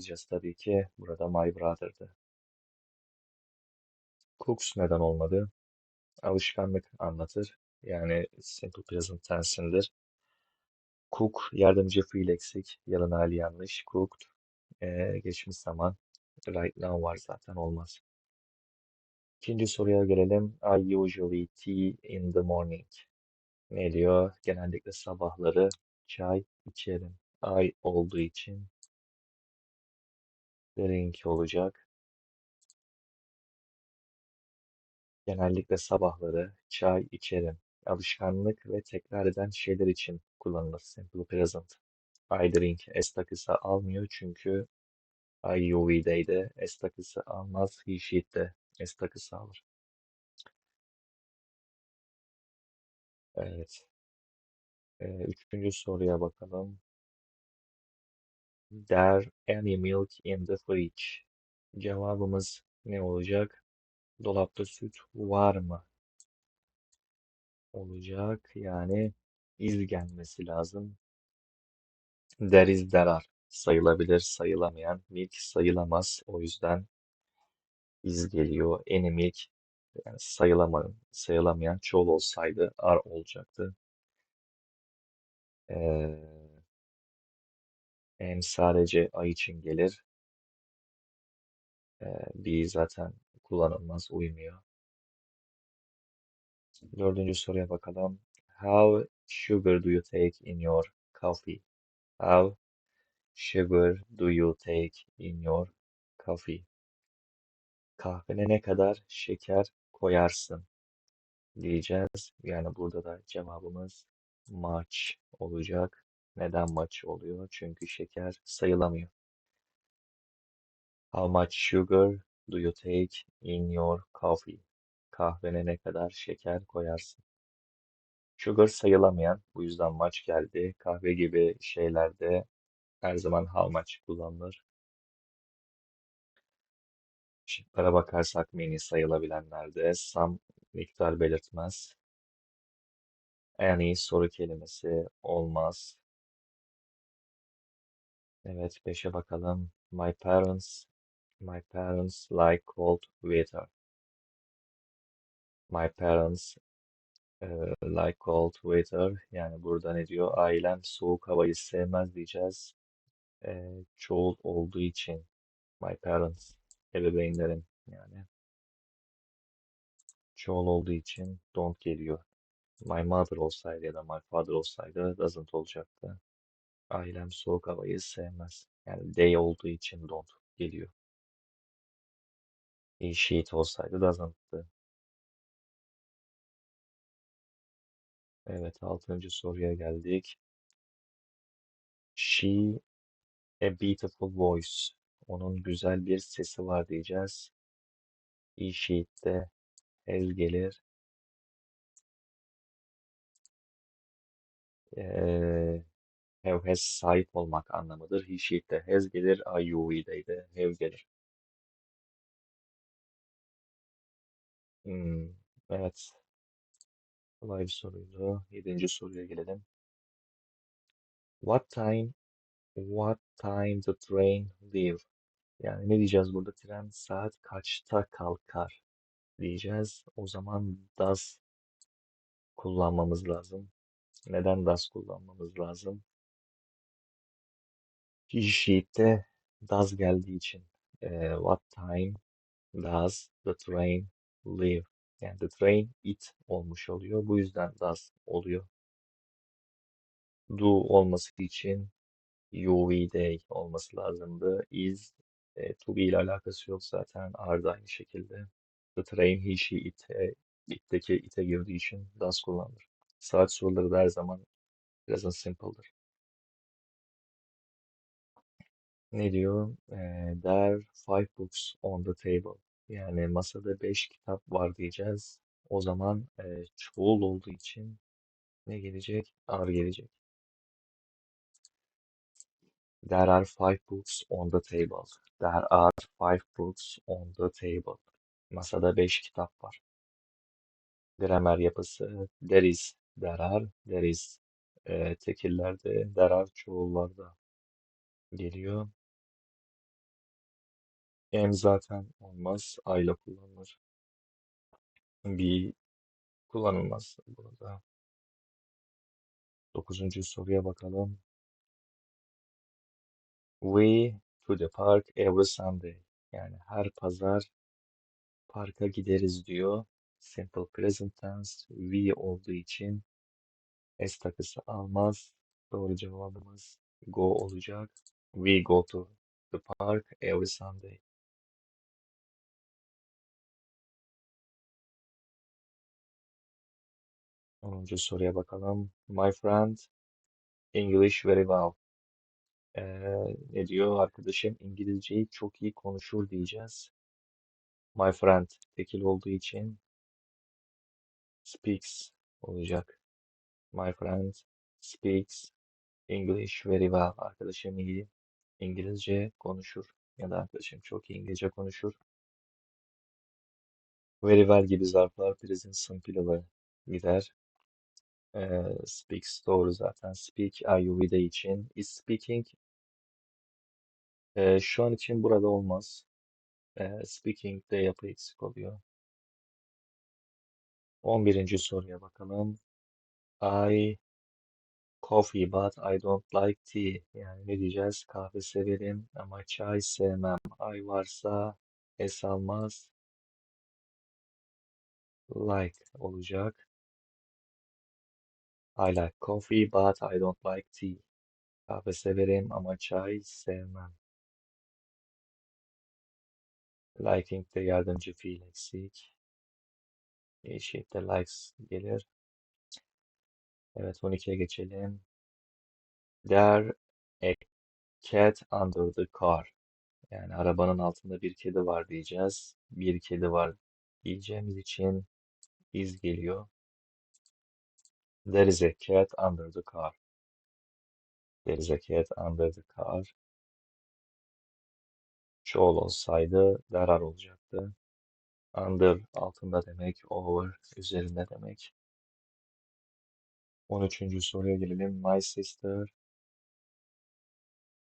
diyeceğiz tabii ki. Burada my brother'dı. Cooks neden olmadı? Alışkanlık anlatır. Yani simple present tense'indir. Cook yardımcı fiil eksik. Yalın hali yanlış. Cooked ee, geçmiş zaman. Right now var zaten olmaz. İkinci soruya gelelim. I usually tea in the morning. Ne diyor? Genellikle sabahları çay içerim. I olduğu için drink olacak. Genellikle sabahları çay içerim. Alışkanlık ve tekrar eden şeyler için kullanılır. Simple present. I drink S takısı almıyor çünkü I UV'deydi. S takısı almaz. He she'de S takısı alır. Evet. Ee, üçüncü soruya bakalım. There any milk in the fridge? Cevabımız ne olacak? Dolapta süt var mı? Olacak. Yani iz gelmesi lazım. There is there are. Sayılabilir, sayılamayan. Milk sayılamaz. O yüzden iz geliyor. Any milk yani sayılamayan, sayılamayan çoğul olsaydı are olacaktı. Ee, en sadece a için gelir. Ee, B zaten kullanılmaz, uymuyor. Dördüncü soruya bakalım. How sugar do you take in your coffee? How sugar do you take in your coffee? Kahvene ne kadar şeker koyarsın diyeceğiz. Yani burada da cevabımız much olacak. Neden much oluyor? Çünkü şeker sayılamıyor. How much sugar do you take in your coffee? Kahvene ne kadar şeker koyarsın? Sugar sayılamayan, bu yüzden much geldi. Kahve gibi şeylerde her zaman how much kullanılır. Şıklara bakarsak many sayılabilenlerde some miktar belirtmez. Any soru kelimesi olmaz. Evet, beşe bakalım. My parents, my parents like cold weather. My parents eh, like cold weather. Yani burada ne diyor? Ailem soğuk havayı sevmez diyeceğiz. Eh, çoğul olduğu için my parents, ebeveynlerim yani. Çoğul olduğu için don't geliyor. My mother olsaydı ya da my father olsaydı doesn't olacaktı. Ailem soğuk havayı sevmez. Yani they olduğu için don't geliyor. He, she, it olsaydı doesn't'tı. Evet, altıncı soruya geldik. She a beautiful voice. Onun güzel bir sesi var diyeceğiz. He, she, it de has gelir. Ee, have has sahip olmak anlamıdır. He, she, it de has gelir. I, you, we de de have gelir. Hmm, evet. Kolay bir soruydu. Yedinci soruya gelelim. What time What time the train leave? Yani ne diyeceğiz burada? Tren saat kaçta kalkar diyeceğiz. O zaman does kullanmamız lazım. Neden does kullanmamız lazım? He sheet'te does geldiği için. Ee, what time does the train leave? Yani the train it olmuş oluyor. Bu yüzden does oluyor. Do olması için UV day olması lazımdı. Is e, to be ile alakası yok zaten. Are da aynı şekilde. The train, he, she, it, e, it'teki it'e girdiği için does kullanılır. Saat soruları da her zaman present simple'dır. Ne diyor? E, there five books on the table. Yani masada beş kitap var diyeceğiz. O zaman e, çoğul olduğu için ne gelecek? Are gelecek. There are five books on the table. There are five books on the table. Masada beş kitap var. Gramer yapısı there is, there are, there is. E, tekillerde there are çoğullarda geliyor. Am zaten olmaz. I ile kullanılır. Be kullanılmaz burada. Dokuzuncu soruya bakalım. We to the park every Sunday. Yani her pazar parka gideriz diyor. Simple present tense we olduğu için S takısı almaz. Doğru cevabımız go olacak. We go to the park every Sunday. Onuncu soruya bakalım. My friend English very well. Ee, ne diyor? Arkadaşım İngilizceyi çok iyi konuşur diyeceğiz. My friend tekil olduğu için speaks olacak. My friend speaks English very well. Arkadaşım iyi İngilizce konuşur. Ya da arkadaşım çok iyi İngilizce konuşur. Very well gibi zarflar present simple'e gider. Ee, speaks doğru zaten. Speak IUV'de için. Is speaking e, şu an için burada olmaz. E, speaking de yapı eksik oluyor. 11. soruya bakalım. I coffee but I don't like tea. Yani ne diyeceğiz? Kahve severim ama çay sevmem. I varsa es almaz. Like olacak. I like coffee but I don't like tea. Kahve severim ama çay sevmem. Liking de yardımcı fiil eksik. Eşittir likes gelir. Evet 12'ye geçelim. There a cat under the car. Yani arabanın altında bir kedi var diyeceğiz. Bir kedi var diyeceğimiz için is geliyor. There is a cat under the car. There is a cat under the car. Çoğul olsaydı there are olacaktı. Under altında demek, over üzerinde demek. 13. soruya gelelim. My sister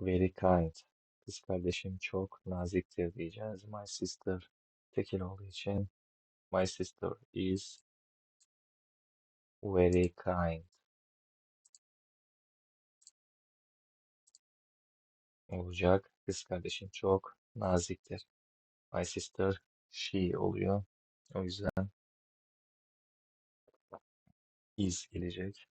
very kind. Kız kardeşim çok naziktir diyeceğiz. My sister tekil olduğu için my sister is very kind olacak. Kız kardeşim çok naziktir. My sister she oluyor. O yüzden is gelecek.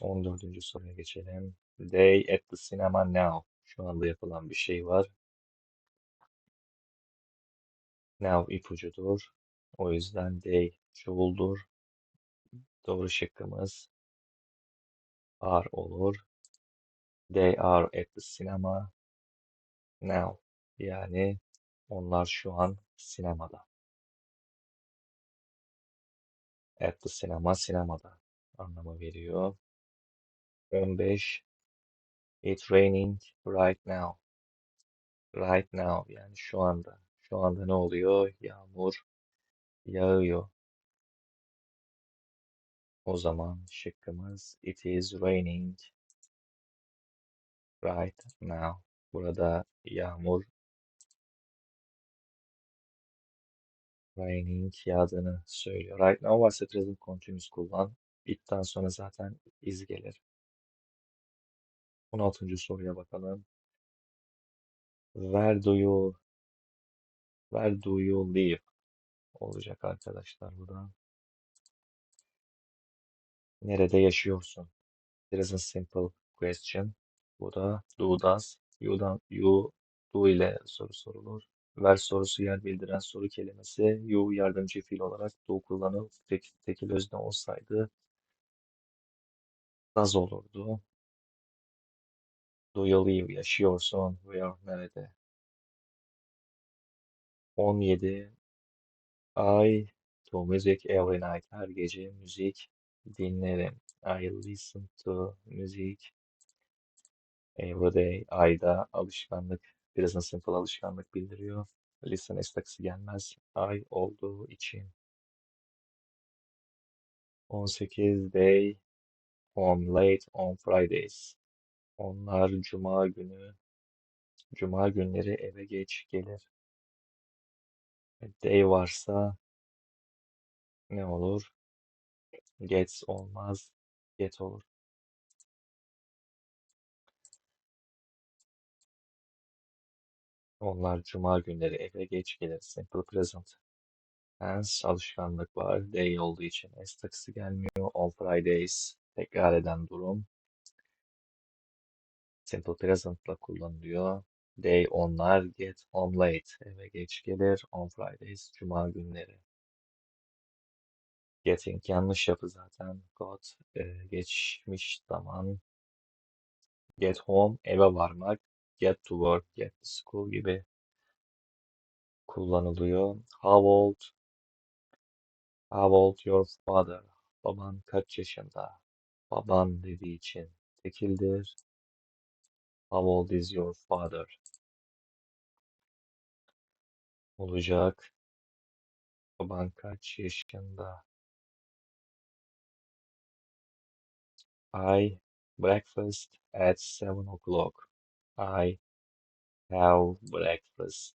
14. soruya geçelim. They at the cinema now. Şu anda yapılan bir şey var. Now ipucudur. O yüzden they çoğuldur. Doğru şıkkımız are olur. They are at the cinema now. Yani onlar şu an sinemada. At the cinema sinemada anlamı veriyor. 15 It's raining right now. Right now yani şu anda. Şu anda ne oluyor? Yağmur yağıyor. O zaman şıkkımız It is raining right now. Burada yağmur raining yağdığını söylüyor. Right now varsa present continuous kullan. It'ten sonra zaten is gelir. 16. soruya bakalım. Where do you Where do you live? Olacak arkadaşlar burada. Nerede yaşıyorsun? Present simple question. Bu da do does. You'dan, you do ile soru sorulur. Where sorusu yer bildiren soru kelimesi. You yardımcı fiil olarak do kullanılır. Tek, tekil özne olsaydı does olurdu. Do you live? Yaşıyorsun. Where? Nerede? 17. I do music every night. Her gece müzik dinlerim. I listen to music every day. Ayda alışkanlık. Present simple alışkanlık bildiriyor. Listen S takısı gelmez. I olduğu için. 18 They home late on Fridays. Onlar cuma günü Cuma günleri eve geç gelir. Day varsa ne olur? Gets olmaz. Get olur. Onlar cuma günleri eve geç gelir. Simple present. Hence alışkanlık var. Day olduğu için S takısı gelmiyor. On Fridays tekrar eden durum. Simple present'la kullanılıyor. They onlar get home late. Eve geç gelir. On Fridays cuma günleri. Getting yanlış yapı zaten. Got e, geçmiş zaman. Get home eve varmak. Get to work, get to school gibi kullanılıyor. How old? How old your father? Baban kaç yaşında? Baban dediği için tekildir. How old is your father? Olacak. Baban kaç yaşında? I breakfast at seven o'clock. I have breakfast.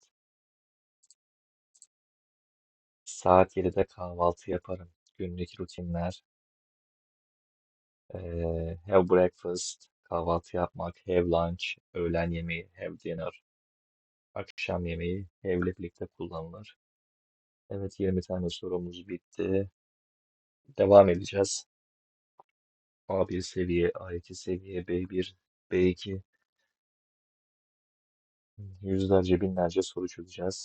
Saat 7'de kahvaltı yaparım. Günlük rutinler. Ee, have breakfast, kahvaltı yapmak. Have lunch, öğlen yemeği. Have dinner, akşam yemeği. Have ile birlikte kullanılır. Evet 20 tane sorumuz bitti. Devam edeceğiz. A1 seviye, A2 seviye, B1, B2. Yüzlerce binlerce soru çözeceğiz.